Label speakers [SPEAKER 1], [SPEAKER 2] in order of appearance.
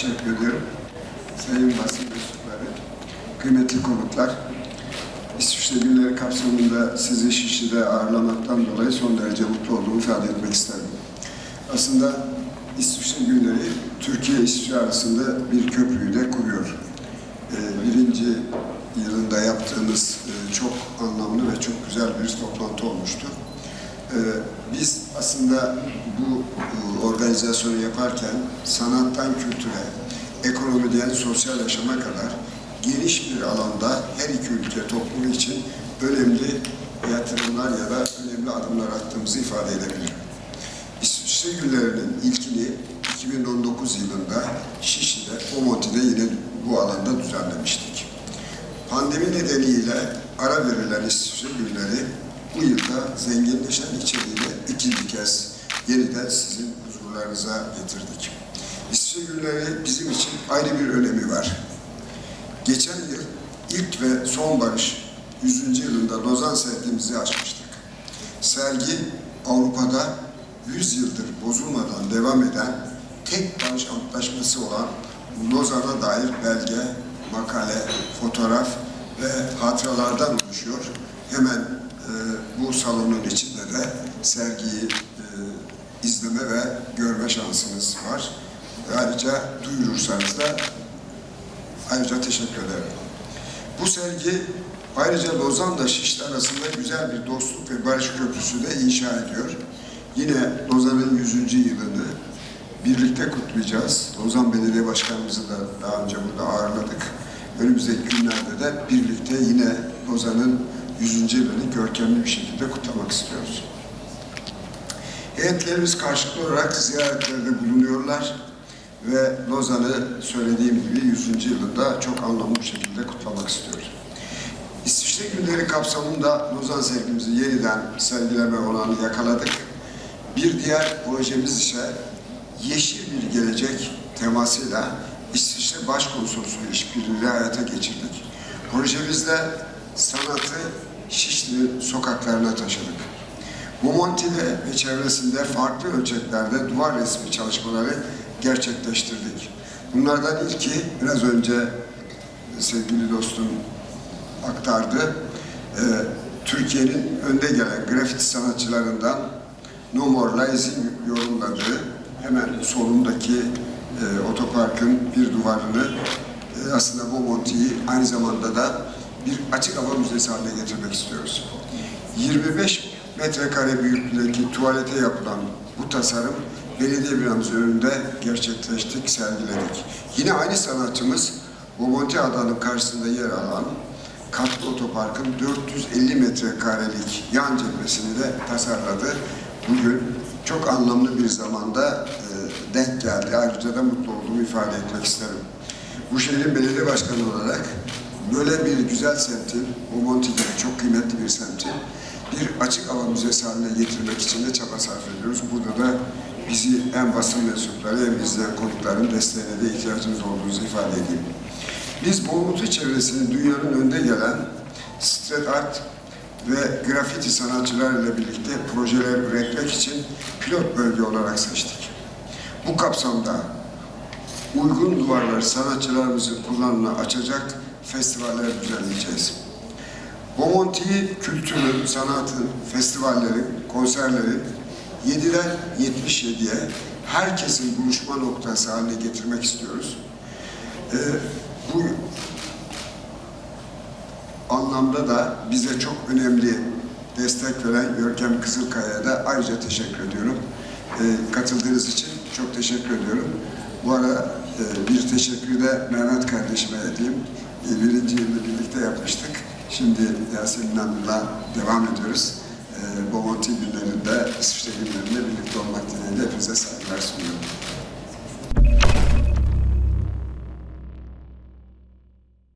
[SPEAKER 1] teşekkür ediyorum. Sayın basın mensupları, kıymetli konuklar, İsviçre Günleri kapsamında sizi Şişli'de ağırlamaktan dolayı son derece mutlu olduğumu ifade etmek isterim. Aslında İsviçre Günleri Türkiye-İsviçre arasında bir köprüyü de kuruyor. Ee, birinci yılında yaptığımız e, çok anlamlı ve çok güzel bir toplantı olmuştu. Ee, Biz aslında bu e, organizasyonu yaparken sanattan kültüre, ekonomiden sosyal yaşama kadar geniş bir alanda her iki ülke toplumu için önemli yatırımlar ya da önemli adımlar attığımızı ifade edebilirim. İsviçre Günleri'nin ilkini 2019 yılında Şişli'de, Omonti'de yine bu alanda düzenlemiştik. Pandemi nedeniyle ara verilen İsviçre Günleri bu yılda zenginleşen içeriğiyle ikinci kez yeniden sizin huzurlarınıza getirdik. İsviçre Günleri bizim için ayrı bir önemi var. Geçen yıl ilk ve son barış 100. yılında Lozan sergimizi açmıştık. Sergi Avrupa'da 100 yıldır bozulmadan devam eden tek barış antlaşması olan Lozan'a dair belge, makale, fotoğraf ve hatıralardan oluşuyor. Hemen e, bu salonun içinde de sergiyi e, izleme ve görme şansınız var. Ayrıca duyurursanız da ayrıca teşekkür ederim. Bu sergi ayrıca Lozan'la Şişli arasında güzel bir dostluk ve barış köprüsü de inşa ediyor. Yine Lozan'ın 100. yılını birlikte kutlayacağız. Lozan Belediye Başkanımızı da daha önce burada ağırladık. Önümüzdeki günlerde de birlikte yine Lozan'ın 100. yılını görkemli bir şekilde kutlamak istiyoruz. Heyetlerimiz karşılıklı olarak ziyaretlerde bulunuyorlar ve Lozan'ı söylediğim gibi 100. yılında çok anlamlı bir şekilde kutlamak istiyoruz. İsviçre Günleri kapsamında Lozan sergimizi yeniden sergileme olanı yakaladık. Bir diğer projemiz ise Yeşil Bir Gelecek temasıyla İsviçre Başkonsolosluğu işbirliğiyle hayata geçirdik. Projemizde sanatı Şişli sokaklarına taşıdık. Bomonti'de ve çevresinde farklı ölçeklerde duvar resmi çalışmaları gerçekleştirdik. Bunlardan ilki biraz önce sevgili dostum aktardı. Ee, Türkiye'nin önde gelen grafiti sanatçılarından No More Lies'in yorumladığı hemen solundaki e, otoparkın bir duvarını e, aslında Bomonti'yi aynı zamanda da bir açık hava müzesi haline getirmek istiyoruz. 25 metrekare büyüklüğündeki tuvalete yapılan bu tasarım belediye binamız önünde gerçekleştik, sergiledik. Yine aynı sanatçımız Bomonti Adanın karşısında yer alan katlı otoparkın 450 metrekarelik yan cephesini de tasarladı. Bugün çok anlamlı bir zamanda e, denk geldi. Ayrıca da mutlu olduğumu ifade etmek isterim. Bu şehrin belediye başkanı olarak böyle bir güzel semtin, Bomonti gibi çok kıymetli bir semtin bir açık hava müzesi haline getirmek için de çaba sarf ediyoruz. Burada da bizi hem basın mensupları hem izleyen konukların desteğine de ihtiyacımız olduğunuzu ifade edeyim. Biz Boğumutlu çevresinin dünyanın önde gelen street art ve grafiti sanatçılarıyla birlikte projeler üretmek için pilot bölge olarak seçtik. Bu kapsamda uygun duvarlar sanatçılarımızın kullanımına açacak festivaller düzenleyeceğiz. Bomonti'yi kültürün, sanatın, festivallerin, konserlerin 7'den 77'ye herkesin buluşma noktası haline getirmek istiyoruz. Ee, bu anlamda da bize çok önemli destek veren Görkem Kızılkaya'ya da ayrıca teşekkür ediyorum. Ee, katıldığınız için çok teşekkür ediyorum. Bu ara e, bir teşekkürü de Mehmet kardeşime edeyim. Ee, birinci yılını birlikte yapmıştık. Şimdi Yasemin Hanım'la devam ediyoruz. E, Bomonti günlerinde İsviçre